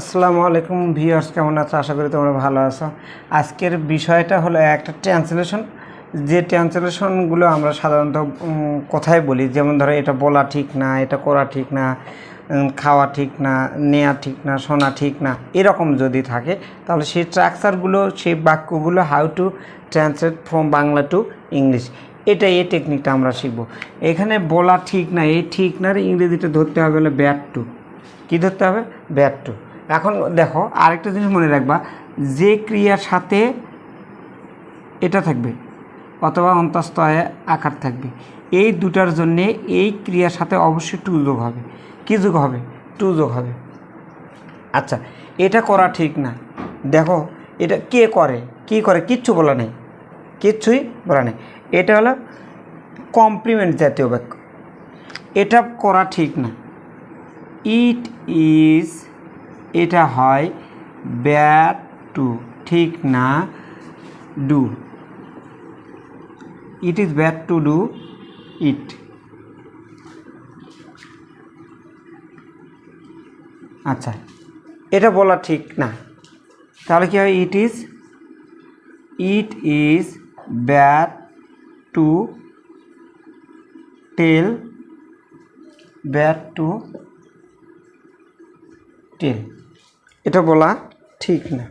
আসসালামু আলাইকুম ভিউয়ার্স, কেমন আছো? আশা করি তোমরা ভালো আছো। আজকের বিষয়টা হলো একটা ট্রান্সলেশন। যে ট্রান্সলেশনগুলো আমরা সাধারণত কোথায় বলি, যেমন ধরো এটা বলা ঠিক না, এটা করা ঠিক না খাওয়া ঠিক না, নেয়া ঠিক না, শোনা ঠিক না, এরকম যদি থাকে, তাহলে সেই স্ট্রাকচারগুলো সেই বাক্যগুলো how to translate from Bangla to English এটা এই টেকনিকটা আমরা শিখব। এখানে বলা ঠিক না, এই ঠিক না ইংরেজিটা ধরতে হবে হলো ব্যাট টু কী ধরতে হবে? ব্যাট টু এখন দেখো, আরেকটা জিনিস মনে রাখবা, যে ক্রিয়ার সাথে এটা থাকবে, অথবা অন্তস্তয়ে আকার থাকবে, এই দুটার জন্যে এই ক্রিয়ার সাথে অবশ্যই টু যোগ হবে। কী যোগ হবে? টু যোগ হবে। আচ্ছা এটা করা ঠিক না। দেখো, এটা কে করে? কি করে? কিচ্ছু বলা নেই। কিচ্ছুই বলা নেই। এটা হলো কমপ্লিমেন্ট জাতীয় বাক্য। এটা করা ঠিক না। ইট ইজ এটা হয় ব্যাড টু, ঠিক না? Do. It is bad to do it. আচ্ছা এটা বলা ঠিক না। তাহলে কী হয়? It is it is bad to tell bad to tell. এটা বলা ঠিক না।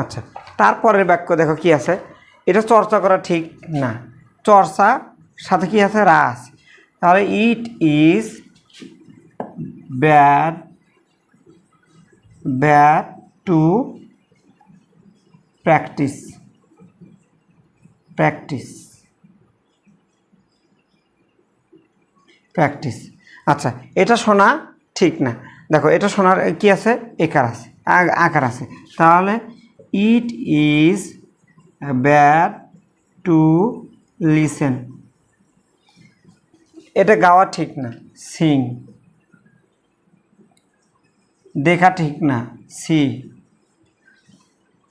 আচ্ছা তারপরের বাক্য দেখো কি আছে? এটা চর্চা করা ঠিক না। চর্চা, সাথে কি আছে? রা আছে। তাহলে it is bad bad to practice practice practice আচ্ছা এটা শোনা ঠিক না। দেখো, এটা শোনার কি আছে? একার আছে আকার আছে। তাহলে it is bad to listen এটা গাওয়া ঠিক না সিং দেখা ঠিক না সি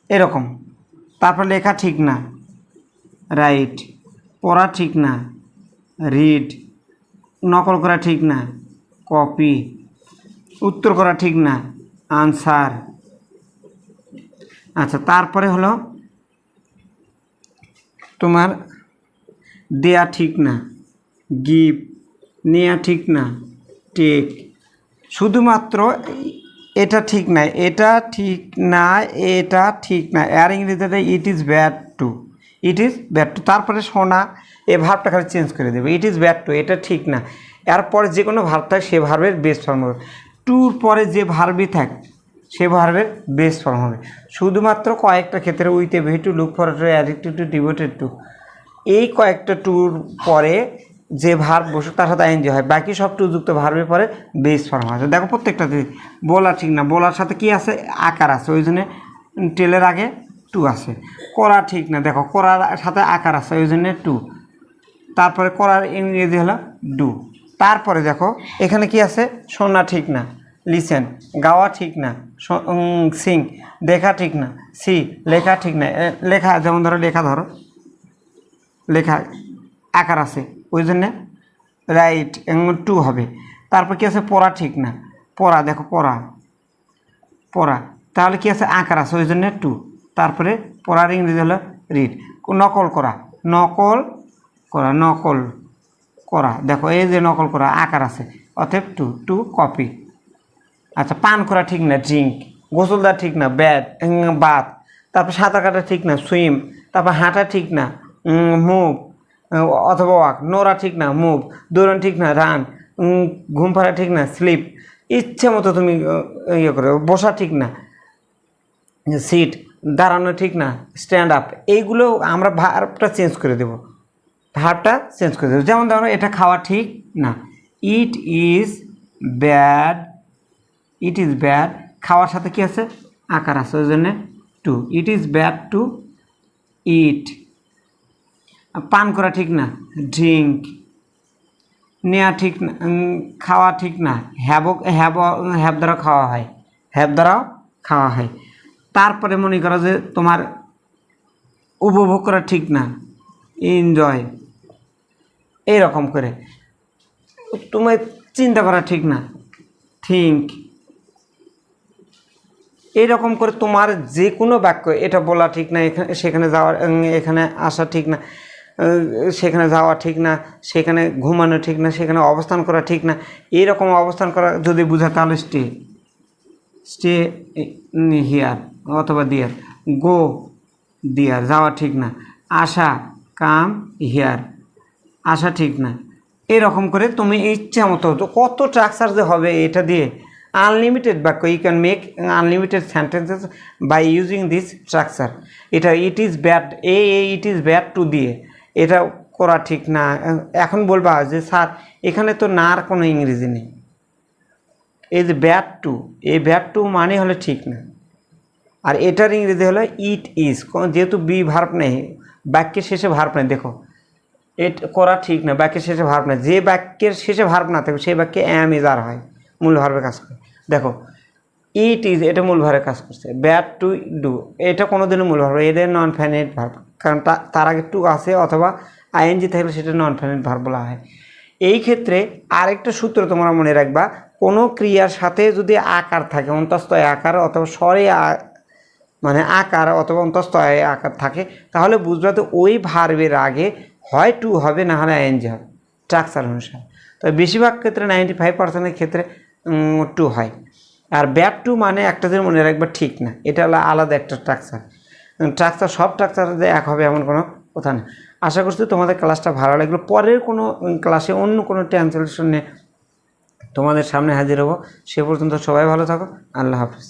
এরকম। তারপর লেখা ঠিক না রাইট পড়া ঠিক না রিড নকল করা ঠিক না, কপি, উত্তর করা ঠিক না, আনসার। আচ্ছা তারপরে হলো তোমার দেয়া ঠিক না গিভ নেয়া ঠিক না, টেক। শুধুমাত্র এটা ঠিক না, এটা ঠিক না, এটা ঠিক না। এর ইংরেজিতে it is bad to, it is bad to. তারপরে শোনা এ ভার্বটা খালি চেঞ্জ করে দেবে। ইট ইজ ব্যাড টু এটা ঠিক না। এরপরে যে কোনো ভার্ব থাকে, সে ভার্বের বেস ফর্ম হবে। টুর পরে যে ভার্বই থাক, সে ভার্বের বেস ফর্ম হবে। শুধুমাত্র কয়েকটা ক্ষেত্রে with a V to look for addictive to devoted to এই কয়েকটা ট্যুর পরে যে ভার্ব বসে, তার সাথে আইনজি হয়। বাকি সব যুক্ত ভার্বের পরে বেস ফর্ম আছে। দেখো প্রত্যেকটা বলা ঠিক না, বলার সাথে কি আছে? আকার আছে। ওই জন্যে টেলের আগে টু আছে। করা ঠিক না। দেখো, করার সাথে আকার আছে। ওই জন্যে টু তারপরে করার ইংরেজি হলো ডু তারপরে দেখো, এখানে কি আছে? শোনা ঠিক না লিসেন গাওয়া ঠিক না সিং দেখা ঠিক না সি লেখা ঠিক না লেখা, যেমন ধরো লেখা ধরো। লেখা, আকার আছে, ওই জন্যে রাইট টু হবে। তারপর কি আছে? পড়া ঠিক না। পড়া, দেখো, পড়া। পড়া। তাহলে কি আছে? আকার আছে, ওই জন্যে টু তারপরে পড়ার ইংরেজি হলো রিড নকল করা। নকল করা, নকল করা। দেখো, এই যে নকল করা আকার আছে, অতএব টু টু কপি আচ্ছা পান করা ঠিক না ড্রিঙ্ক গোসল দেওয়া ঠিক না ব্যাট বাত তারপর সাঁতার কাটা ঠিক না সুইম তারপর হাঁটা ঠিক না মুভ অথবা ওয়াক নোরা ঠিক না মুভ দৌড়ান ঠিক না রান ঘুম পাড়া ঠিক না স্লিপ ইচ্ছে মতো তুমি ইয়ে করে, বসা ঠিক না সিট দাঁড়ানো ঠিক না স্ট্যান্ড আপ এইগুলো আমরা ভার্বটা চেঞ্জ করে দেব। ভার্বটা চেঞ্জ করে দেবো। যেমন ধরো, এটা খাওয়া ঠিক না। It is bad it is bad খাওয়ার সাথে কি আছে? আকার আছে, ওই জন্যে to it is bad to eat পান করা ঠিক না। ড্রিঙ্ক নেওয়া ঠিক না খাওয়া ঠিক না। হ্যাব হ্যাব হ্যাব দ্বারাও খাওয়া হয়। হ্যাব দ্বারাও খাওয়া হয়। তারপরে মনে করো যে তোমার উপভোগ করা ঠিক না। এনজয় এইরকম করে। তোমার চিন্তা করা ঠিক না। থিঙ্ক এইরকম করে তোমার যে কোনো বাক্য, এটা বলা ঠিক না এখানে সেখানে যাওয়া এখানে আসা ঠিক না সেখানে যাওয়া ঠিক না, সেখানে ঘুমানো ঠিক না, সেখানে অবস্থান করা ঠিক না, এইরকম অবস্থান করা যদি বোঝা, তাহলে স্টে স্টে হিয়ার অথবা দিয়ার গো দিয়ার যাওয়া ঠিক না। আসা কাম হিয়ার আসা ঠিক না। এরকম করে তুমি ইচ্ছা মতো কত স্ট্রাকচার যে হবে এটা দিয়ে? আনলিমিটেড বাক্য you can make unlimited sentences by using this structure এটা it is bad a it is bad to দিয়ে। এটা করা ঠিক না। এখন বলবা যে, স্যার, এখানে তো না আর কোনো ইংরেজি নেই। যে ব্যাড টু এই ব্যাড টু মানে হলো ঠিক না। আর এটার ইংরেজি হলো ইট ইজ যেহেতু বি ভার্ব নেই, বাক্যের শেষে ভার্ব নেই, দেখো। এট করা ঠিক না, বাক্যের শেষে ভার্ব না। যে বাক্যের শেষে ভার্ব না থাকবে, সেই বাক্যে অ্যাম ইজ আর হয়, মূল ভার্বে কাজ করে। দেখো ইট ইজ এটা মূল ভার্বে কাজ করছে। ব্যাড টু ডু এটা কোনো দিনও মূল ভার্ব এদের নন ফাইনাইট ভার্ব। কারণ তার আগে টু আছে অথবা আইএনজি থাকলে সেটা নন ফাইনাইট ভার্ব বলা হয়। এই ক্ষেত্রে আরেকটা সূত্র তোমরা মনে রাখবা, কোনো ক্রিয়ার সাথে যদি আকার থাকে অন্তস্থ আকার অথবা স্বরে মানে আকার অথবা অন্তস্থ আকার থাকে, তাহলে বুঝবে তো ওই ভার্বের আগে হয় টু হবে, না হলে আইএনজি হবে। স্ট্রাকচার অনুসারে তো বেশিরভাগ ক্ষেত্রে নাইনটি ফাইভ পার্সেন্টের ক্ষেত্রে টু হয়। আর ব্যাড টু মানে একটা মনে রাখবে ঠিক না। এটা হলো আলাদা একটা স্ট্রাকচার স্ট্রাকচার সব স্ট্রাকচার যে এক হবে এমন কোনো কথা না। আশা করছি তোমাদের ক্লাসটা ভালো লাগল। পরের কোনো ক্লাসে অন্য কোনো ট্রান্সলেশন নিয়ে তোমাদের সামনে হাজির হব। সে পর্যন্ত সবাই ভালো থাকো। আল্লাহ হাফিজ।